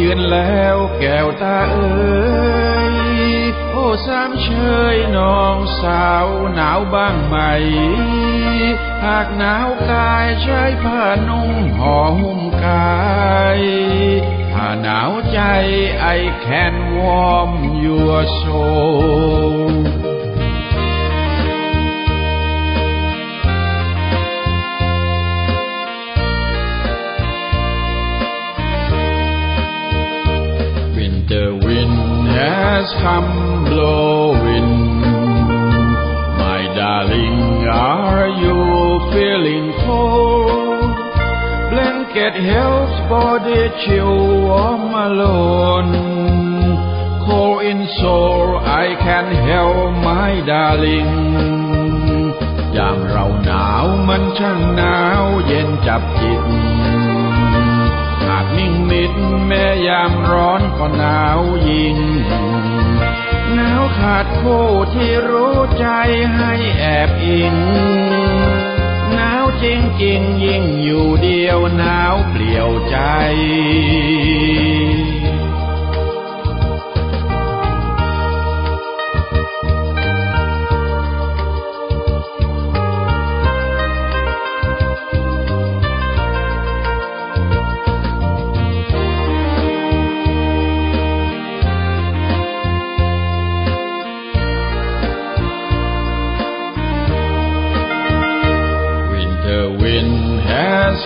ยืนแก้วตาเอ๋ยโอ้สามเชยน้องสาวหนาวบ้างไหม หากหนาวกายใช้ผ้านุ่งห่อหุ้มกายถ้าหนาวใจ I can warm your soul has come blowing. My darling, are you feeling cold? Blanket helps body chill warm alone. Cold in soul, I can help my darling. ยามเราหนาวมันช่างหนาวเย็นจับจิตหากนิ่งมิดแม้ยามร้อนก็หนาวยิ่ง คู่ที่รู้ใจให้แอบอิงหนาวจริงจริงยิ่งอยู่เดียวหนาวเปลี่ยวใจ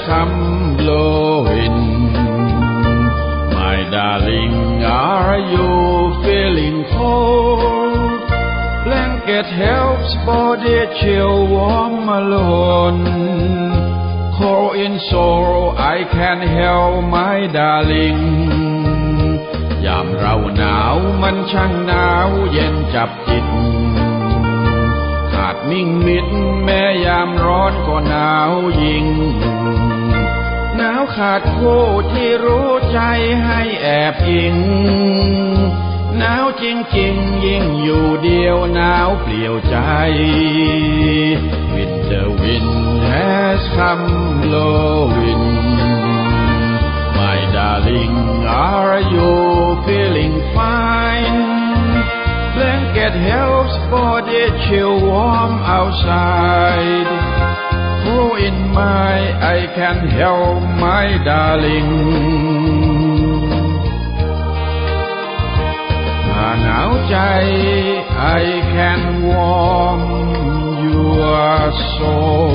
come blowing. My darling, are you feeling cold? Blanket helps body chill warm alone. Cold in sorrow, I can help my darling. ยามเราหนาวมันช่างหนาวเย็นจับจิต ขาดนิ่งมิดแม้ยามร้อนก็หนาวยิ่ง หนาวขาดคู่ที่รู้ใจให้แอบอิง หนาวจริงจริงยิ่งอยู่เดียวหนาวเปลี่ยวใจ Winter wind has come blowing My darling are you feeling fine Blanket helps body chill warm outside. Oh, in my, I can help my darling. ถ้าหนาวใจ I can warm your soul